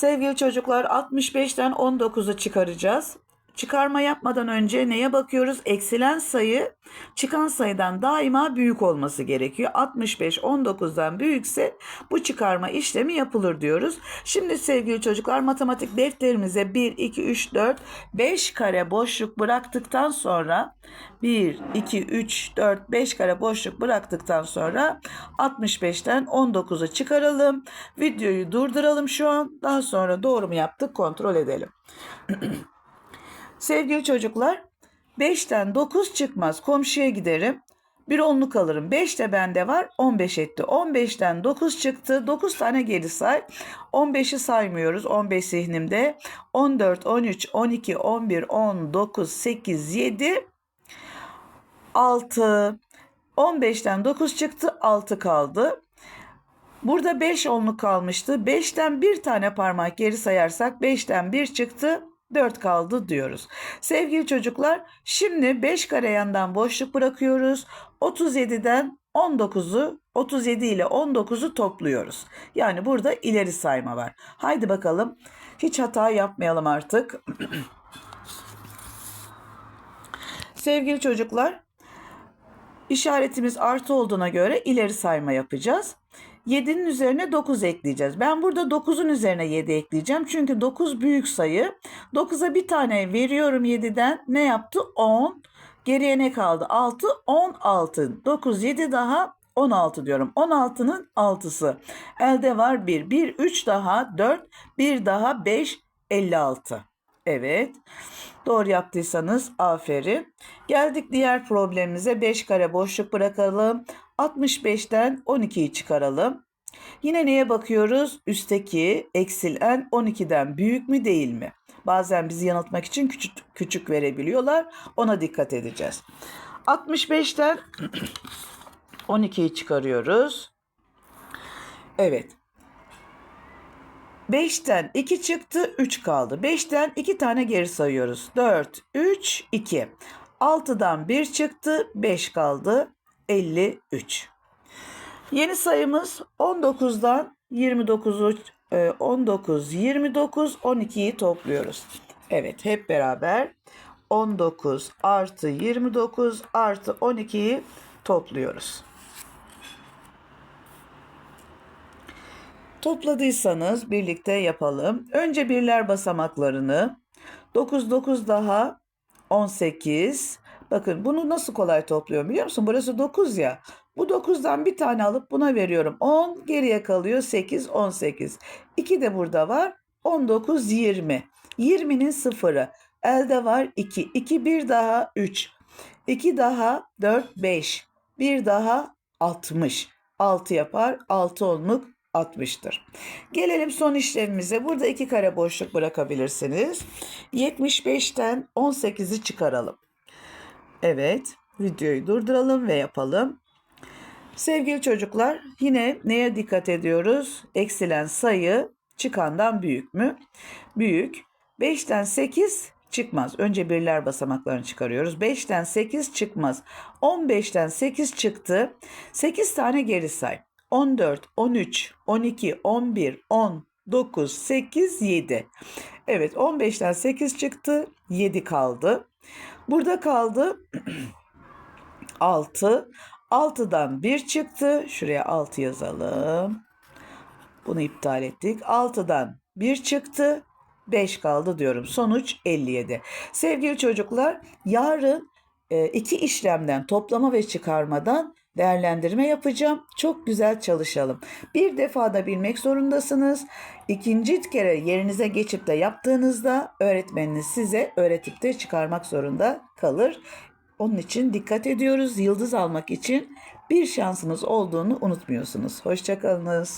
Sevgili çocuklar 65'ten 19'u çıkaracağız. Çıkarma yapmadan önce neye bakıyoruz? Eksilen sayı çıkan sayıdan daima büyük olması gerekiyor. 65 19'dan büyükse bu çıkarma işlemi yapılır diyoruz. Şimdi sevgili çocuklar matematik defterimize 1, 2, 3, 4, 5 kare boşluk bıraktıktan sonra 1, 2, 3, 4, 5 kare boşluk bıraktıktan sonra 65'ten 19'u çıkaralım. Videoyu durduralım şu an. Daha sonra doğru mu yaptık kontrol edelim. Sevgili çocuklar 5'ten 9 çıkmaz. Komşuya giderim. Bir onluk alırım. 5 de bende var. 15 etti. 15'ten 9 çıktı. 9 tane geri say. 15'i saymıyoruz. 15 zihnimde. 14, 13, 12, 11, 10, 9, 8, 7, 6. 15'ten 9 çıktı. 6 kaldı. Burada 5 onluk kalmıştı. 5'ten bir tane parmak geri sayarsak 5'ten 1 çıktı. 4 kaldı diyoruz. Sevgili çocuklar şimdi 5 kare yandan boşluk bırakıyoruz. 37'den 19'u 37 ile 19'u topluyoruz. Yani burada ileri sayma var. Haydi bakalım hiç hata yapmayalım artık. Sevgili çocuklar işaretimiz artı olduğuna göre ileri sayma yapacağız. 7'nin üzerine 9 ekleyeceğiz. Ben burada 9'un üzerine 7 ekleyeceğim. Çünkü 9 büyük sayı. 9'a bir tane veriyorum 7'den. Ne yaptı? 10. Geriye ne kaldı? 6, 16. 9, 7 daha 16 diyorum. 16'nın 6'sı. Elde var 1. 1, 3 daha 4. 1 daha 5, 56. Evet. Doğru yaptıysanız aferin. Geldik diğer problemimize. 5 kare boşluk bırakalım. 65'ten 12'yi çıkaralım. Yine neye bakıyoruz? Üstteki eksilen 12'den büyük mü değil mi? Bazen bizi yanıltmak için küçük, küçük verebiliyorlar. Ona dikkat edeceğiz. 65'ten 12'yi çıkarıyoruz. Evet. 5'ten 2 çıktı, 3 kaldı. 5'ten 2 tane geri sayıyoruz. 4, 3, 2. 6'dan 1 çıktı, 5 kaldı. 53. Yeni sayımız 19'dan 29'u 19, 29, 12'yi topluyoruz. Evet hep beraber 19 artı 29 artı 12'yi topluyoruz. Topladıysanız birlikte yapalım. Önce birler basamaklarını 9 9 daha 18. Bakın bunu nasıl kolay topluyorum biliyor musun? Burası 9 ya. Bu 9'dan bir tane alıp buna veriyorum. 10 geriye kalıyor 8 18. 2 de burada var. 19 20. 20'nin sıfırı. Elde var 2. 2 bir daha 3. 2 daha 4 5. Bir daha 60. 6 yapar. 6 onluk 60'tır. Gelelim son işlemimize. Burada iki kare boşluk bırakabilirsiniz. 75'ten 18'i çıkaralım. Evet, videoyu durduralım ve yapalım. Sevgili çocuklar, yine neye dikkat ediyoruz? Eksilen sayı çıkandan büyük mü? Büyük. 5'ten 8 çıkmaz. Önce birler basamaklarını çıkarıyoruz. 5'ten 8 çıkmaz. 15'ten 8 çıktı. 8 tane geri say. 14, 13, 12, 11, 10, 9, 8, 7. Evet 15'ten 8 çıktı. 7 kaldı. Burada kaldı 6. 6'dan 1 çıktı. Şuraya 6 yazalım. Bunu iptal ettik. 6'dan 1 çıktı. 5 kaldı diyorum. Sonuç 57. Sevgili çocuklar yarın e, iki işlemden toplama ve çıkarmadan değerlendirme yapacağım. Çok güzel çalışalım. Bir defada bilmek zorundasınız. İkinci kere yerinize geçip de yaptığınızda öğretmeniniz size öğretip de çıkarmak zorunda kalır. Onun için dikkat ediyoruz. Yıldız almak için bir şansınız olduğunu unutmuyorsunuz. Hoşçakalınız.